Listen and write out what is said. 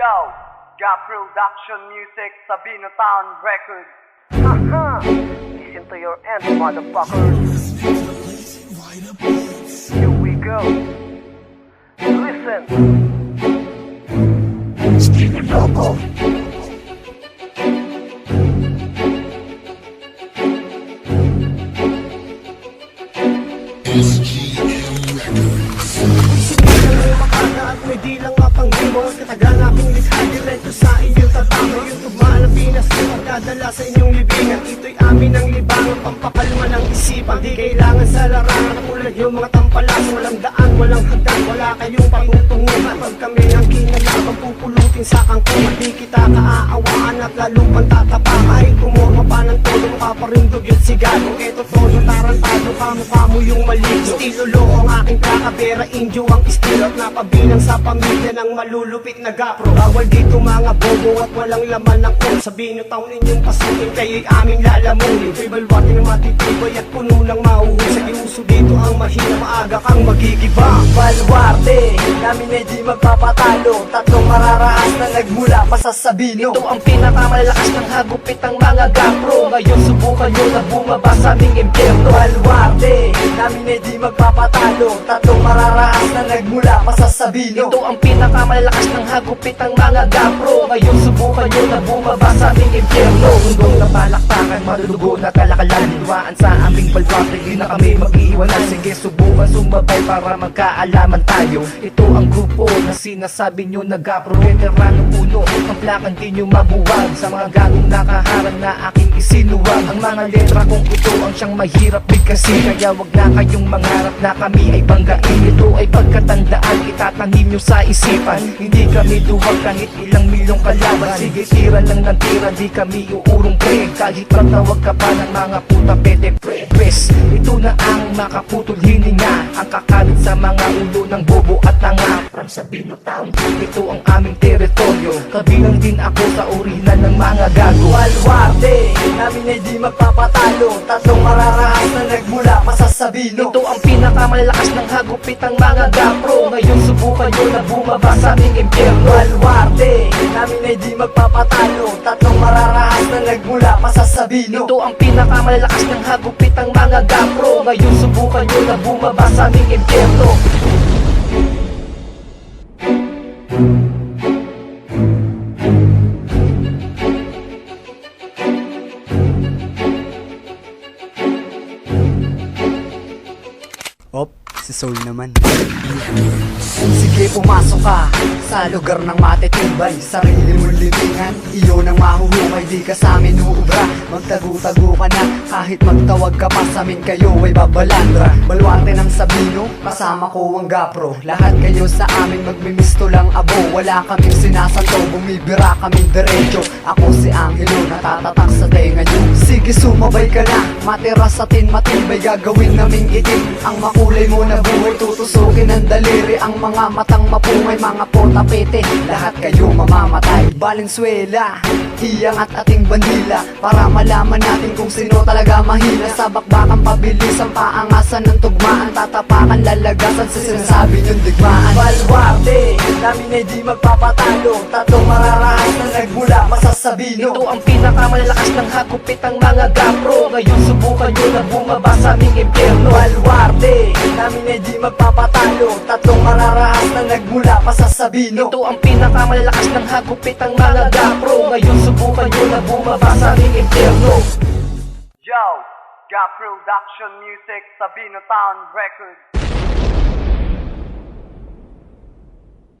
Ga Production Music, Sabino Town Records. Haha! Listen to your end, motherfuckers. Here we go. Listen. Di lang mapanghimaw Katagal aking likha Diretso sa inyong tatama. Yung tugma ng Pinas Magdadala sa inyong libingan. Ito'y amin ang libangan Pampakalma ng isipan. Di kailangan sa larangan Tulad yung mga tampalas. Walang daan, walang hagdan Wala kayong patutunguhan Pag kami ang kinalaban Pupulutin sa kangkungan Di kita kaaawaan At lalong pang tatapa Kahit kumorma pa ng todo Mapaparindog yung sigado Ito todo tarantado Kamukha mo yung maligo Estilo loko ang aking kakabera. Indio ang estilo At napabilang sa pamilya ng malulupit na gapro. Bawal dito mga bobo At walang laman ng ulo Sabihin nyo taon ninyong pasukin Kayo'y aming lalamunin. Ito'y balwati ng matitibay At puno ng mahuhusay Iuso dito ang mahina Maaga kang magigiba. Baluarte, namin ay di magpapatalo. Tatlong mararaas na nagmula pa sa Sabino Ito ang pinakamalakas ng hagupit ng mga gapro. Ngayon subukan nyo na bumaba sa aming impyerno. Baluarte, namin ay di magpapatalo. Tatlong mararaas na nagmula pa sa Sabino Ito ang pinakamalakas ng hagupit ng mga gapro. Ngayon subukan nyo na bumaba sa aming impyerno. Mundong na palakpakan, madudugo na kalakalan. Hiwaan sa aming balwate, di na kami mag-iwanan Sige subukan sumabay para magkaalaman tayo. Ito ang grupo na sinasabi nyo na Veterano puno, ang plakang di nyo mabuwag. Sa mga gagong nakaharang na aking isinuwag. Ang mga letra kong ito ang siyang mahirap bigkasin. Kaya wag na kayong mangarap na kami ay banggain. Ito ay pagkatandaan, itatangin nyo sa isipan. Hindi kami duwag kahit ilang milyong kalaban. Sige tira lang ng tira, di kami uurong pre Kahit patawag ka pa ng mga puta pete pre ito na ang makaputol hininga. Ang kakalit sa mga ulo ng bobo at tanga. From Sabino Town, ito ang aming teritoryo Kabilang din ako sa orihinal ng mga gago. Baluarte, namin ay di magpapatalo. Tatlong mararaas na nagmula pa sa Sabino Ito ang pinakamalakas ng hagupit ng mga gapro. Ngayon subukan nyo na bumaba sa aming impyerno. Baluarte, namin ay di magpapatalo. Tatlong mararaas na nagmula pa sa Sabino Ito ang pinakamalakas ng hagupit ng mga gapro. Ngayon subukan nyo na bumaba sa aming impyerno si Soul naman. Sige pumasok ka sa lugar ng matitibay. Sarili mong libingan, iyon ang mahuhukay. Di ka sa amin uubra, magtago-tago ka na Kahit magtawag ka pa sa amin kayo ay babalandra. Balwarte ng Sabino, kasama ko ang gapro. Lahat kayo sa amin magmimisto lang abo. Wala kaming sinasanto, bumibira kaming diretso Ako si Angelo, natatatak sa tenga nyo Sige sumabay ka na, matira sa tin matibay Gagawin naming itim, ang makulay mo na buhay Tutusukin ng daliri, ang mga matang mapungay Mga potapete, lahat kayo mamamatay. Valenzuela, hiyang at ating bandila Para malaman natin kung sino talaga mahina. Sa bakbakan pabilis ang paangasan ng tugmaan Tatapakan lalagasan sa sinasabi niyong digmaan. Baluarte, namin ay di magpapatalo. Tatlong mararaas na nagmula pa sa Sabino Ito ang pinakamalakas ng hagupit ng mga gapro. Ngayon subukan nyo na bumaba sa aming impyerno. Baluarte, namin ay di magpapatalo. Tatlong mararaas na nagmula pa sa Sabino Ito ang pinakamalakas ng hagupit ng mga gapro. Ngayon subukan nyo na bumaba sa aming impyerno. Yo, Ga Production Music, Sabino Town Records